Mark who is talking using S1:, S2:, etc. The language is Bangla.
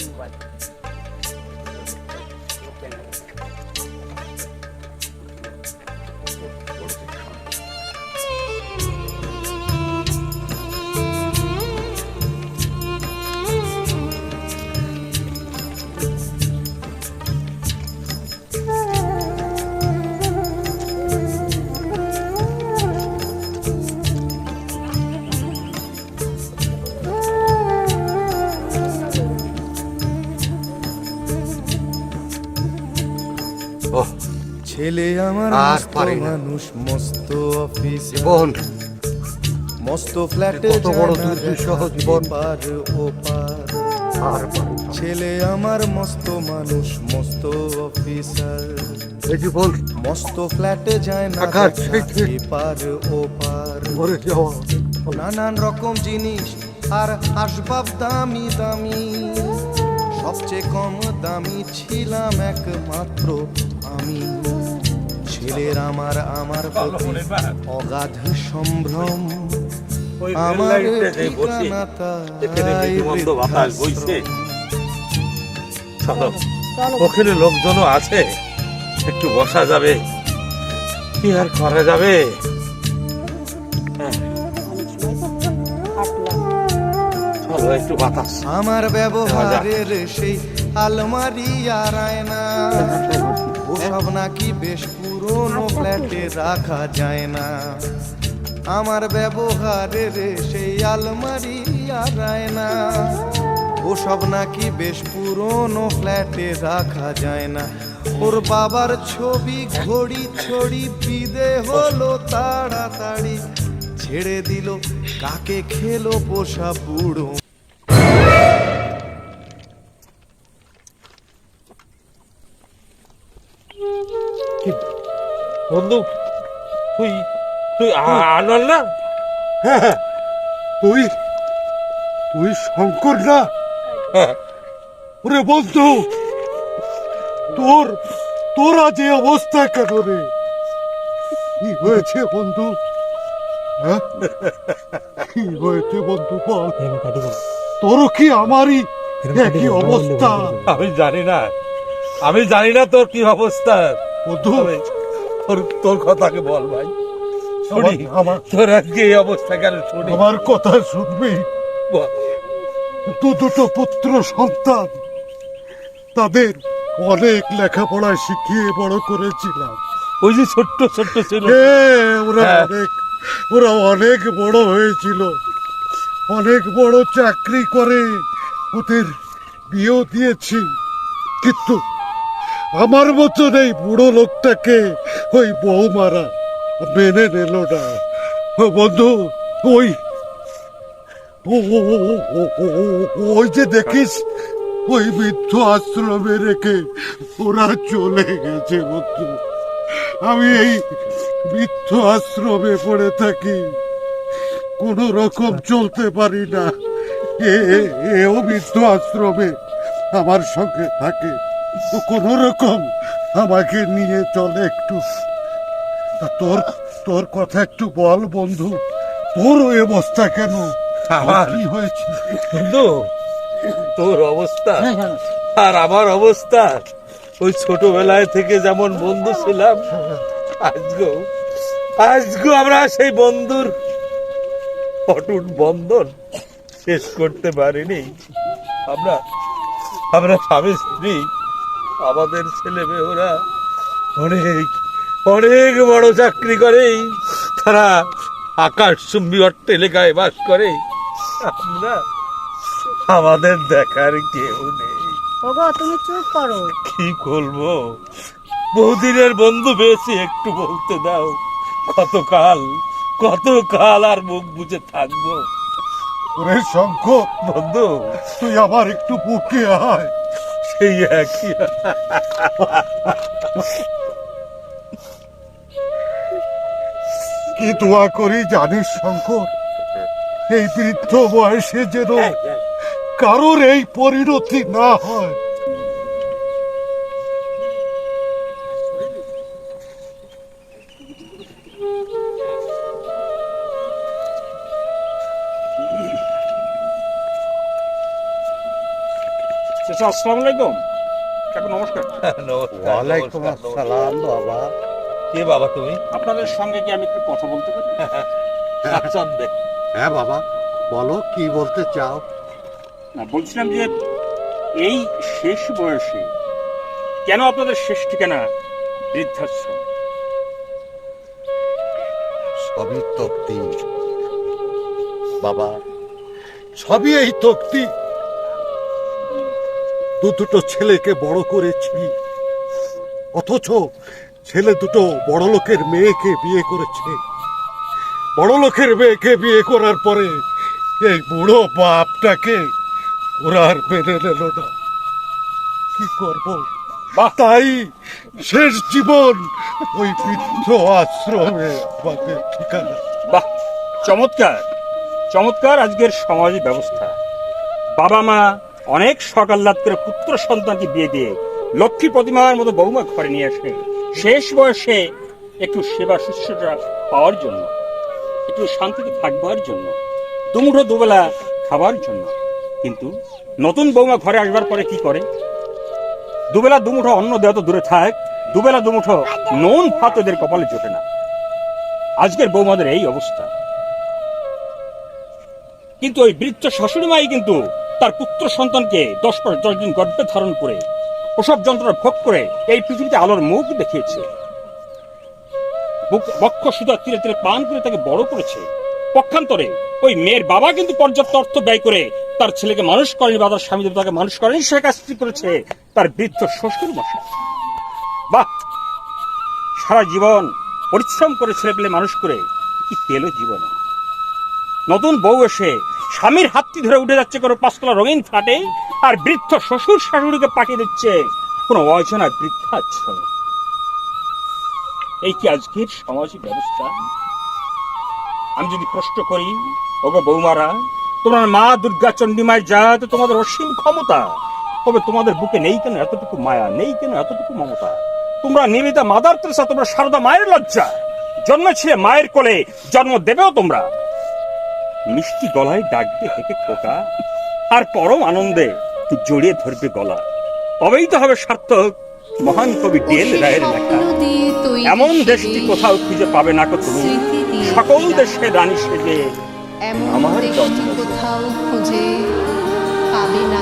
S1: everyone.
S2: ছেলে আমার
S1: আর পারি না।
S2: মানুষ মস্ত অফিস
S1: জীবন
S2: মস্ত ফ্ল্যাটে
S1: কত বড় দুর্বিষহ জীবন।
S2: ওপার।
S1: আর পারি না।
S2: ছেলে আমার মস্ত মানুষ মস্ত অফিসার
S1: এই জীবন
S2: মস্ত ফ্ল্যাটে যায় না
S1: আকাশ
S2: দেখা
S1: থেকে
S2: এপার ওপার।
S1: মরে যাওয়া।
S2: নানান রকম জিনিস আর আসবাব দামি দামি। সবচেয়ে কম দামি ছিলাম একমাত্র আমি। ছেলের আমার আমার প্রতি অগাধ সম্ভ্রম। আমার ঠিকানা তাই
S3: ওখানে লোকজনও আছে। একটু বসা যাবে। কি আর করা যাবে? হ্যাঁ, একটু বাতাস।
S2: আমার ব্যবহারের সেই আলমারি আর আয়না। ওসব নাকি বেশ পুরনো ফ্ল্যাটে রাখা যায় না। আমার ব্যবহারের সেই আলমারি আর আয়না ওসব নাকি বেশ পুরনো ফ্ল্যাটে রাখা যায় না। ওর বাবার ছবি ঘড়ি ছড়ি বিদে হলো তাড়াতাড়ি। ছেড়ে দিল, কাকে খেলো পোষা বুড়ো
S3: বন্ধু তুই তুই না?
S1: হ্যাঁ তুই তুই শঙ্কর না?
S3: হ্যাঁ,
S1: ওরে বন্ধু তোর তোর এই অবস্থা কেন রে? কি হয়েছে বন্ধু? হ্যাঁ? কি হয়েছে বন্ধু বল? তোরও কি আমারই একই অবস্থা?
S3: আমি জানি না আমি জানি না তোর কি অবস্থা।
S1: বন্ধু
S3: তোর তোর কথাকে বল ভাই। শুনি
S1: আমার-
S3: তোর আজকে এই অবস্থা কেন শুনি?
S1: আমার কথা শুনবি। দু দুটো পুত্র সন্তান। তাদের অনেক লেখাপড়া শিখিয়ে বড় করেছিলাম।
S3: ওই যে ছোট্ট ছোট্ট ছিল।
S1: ওরা
S3: হ্যাঁ।
S1: অনেক ওরা অনেক বড় হয়েছিল। অনেক বড় চাকরি করে ওদের বিয়েও দিয়েছি। কিন্তু আমার মতন এই বুড়ো লোকটাকে ওই বৌমারা মেনে নিল না। বন্ধু, ওই ওই যে দেখিস, ওই বৃদ্ধ আশ্রমে রেখে ওরা চলে গেছে বন্ধু। আমি এই বৃদ্ধ আশ্রমে পড়ে থাকি। কোন রকম চলতে পারি না। এও বৃদ্ধ আশ্রমে আমার সঙ্গে থাকে। কোন রকম আমাকে নিয়ে চলে একটু। তোর তোর কথা একটু বল বন্ধু। তোর ওই অবস্থা কেন?
S3: আমার?
S1: কি হয়েছে?
S3: বন্ধু তোর অবস্থা আর আমার অবস্থা। ওই ছোটবেলায় থেকে যেমন বন্ধু ছিলাম আজকেও আজকেও আমরা সেই বন্ধুর অটুট বন্ধন শেষ করতে পারিনি। আমরা আমরা স্বামী স্ত্রী আমাদের ছেলে মেয়েরা অনেক অনেক বড় চাকরি করে। তারা আকাশ চুম্বি অট্ট এলাকায় বাস করে। আমরা আমাদের দেখার কেউ নেই।
S4: ওগো তুমি চুপ করো।
S3: কি করব বহুদিনের বন্ধু পেয়েছি একটু বলতে দাও। কতকাল কতকাল আর মুখ বুঝে থাকব?
S1: ওরে শঙ্কর
S3: বন্ধু
S1: তুই আমার একটু বুকে আয়।
S3: সেই একই।
S1: কি দোয়া করি জানিস শঙ্কর? এই বৃদ্ধ বয়সে যেন কারোর এই পরিণতি না হয়।
S5: চাচা আসসালামু আলাইকুম। কাকু নমস্কার।
S1: ওয়ালাইকুম আসসালাম বাবা।
S3: কে বাবা তুমি?
S5: আপনাদের সঙ্গে কি আমি একটু কথা বলতে পারি?
S3: স্বাচ্ছন্দ্যে
S1: হ্যাঁ বাবা বলো কি বলতে চাও?
S5: না বলছিলাম যে এই শেষ বয়সে কেন আপনাদের শেষ ঠিকানা বৃদ্ধাশ্রম?
S1: সবই তক্তি। বাবা সবই এই তক্তি। দু দুটো ছেলেকে বড় করেছি। অথচ ছেলে দুটো বড় লোকের মেয়েকে বিয়ে করেছে। বড় লোকের মেয়েকে বিয়ে করার পরে এই বুড়ো বাপটাকে ওরা আর মেনে নিল না। কি করব? তাই শেষ জীবন ওই বৃদ্ধ আশ্রমে আমাদের ঠিকানা।
S5: বাহ, চমৎকার। চমৎকার আজকের সমাজ ব্যবস্থা। বাবা মা অনেক সকাল্লাদ করে পুত্র সন্তানকে বিয়ে দিয়ে লক্ষ্মী প্রতিমার মতো বৌমা ঘরে নিয়ে আসে শেষ বয়সে একটু সেবা শুশ্রূষা পাওয়ার জন্য, একটু শান্তিতে থাকবার জন্য, দুমুঠো দুবেলা খাবার জন্য। কিন্তু নতুন বৌমা ঘরে আসবার পরে কি করে? দুবেলা দুমুঠো অন্ন দেওয়া তো দূরে থাক, দুবেলা দুমুঠো নুন ভাত এদের কপালে জোটে না। আজকের বৌমাদের এই অবস্থা। কিন্তু ওই বৃত্ত শাশুড়ি মাই কিন্তু তার পুত্র সন্তানকে দশ মাস দশ দিন গর্ভে ধারণ করে প্রসব যন্ত্রণা ভোগ করে এই পৃথিবীতে আলোর মুখ দেখিয়েছে। বক্ষ সুতা তীরে তীরে পান করে তাকে বড় করেছে। পক্ষান্তরে ওই মেয়ের বাবা কিন্তু পর্যাপ্ত অর্থ ব্যয় করে তার ছেলেকে মানুষ করেনি বা তার স্বামী তাকে মানুষ করেনি, সে কাজটি করেছে তার বৃদ্ধ শ্বশুর মশাই। বাহ! সারা জীবন পরিশ্রম করে ছেলে পেলে মানুষ করে, কি পেল জীবনে? নতুন বউ এসে স্বামীর হাতটি ধরে উঠে যাচ্ছে কোনো পাঁচতলা রঙিন ফ্ল্যাটে আর বৃদ্ধ শ্বশুর শাশুড়িকে পাঠিয়ে দিচ্ছে কোনো অচেনা বৃদ্ধাশ্রমে। এই কি আজকের সামাজিক ব্যবস্থা? আমি যদি প্রশ্ন করি, ওগো বৌমারা, তোমার মা দুর্গা চণ্ডী মায়ের যা তো তোমাদের অসীম ক্ষমতা, তবে তোমাদের বুকে নেই কেন এতটুকু মায়া, নেই কেন এতটুকু মমতা? তোমরা নিবেদিতা মাদার তেরেসা, তোমরা সারদা মায়ের লজ্জা। জন্মেছিলে মায়ের কোলে, জন্ম দেবেও তোমরা। মিষ্টি গলায় ডাকবে হেঁটে খোকা আর পরম আনন্দে জড়িয়ে ধরবে গলা। তবেই তো হবে সার্থক মহান কবি ডেল রায়ের লেখা। এমন দেশটি কোথাও খুঁজে পাবে না কত সকল দেশে রানী সেজে আমার
S6: কোথাও খুঁজে পাবে না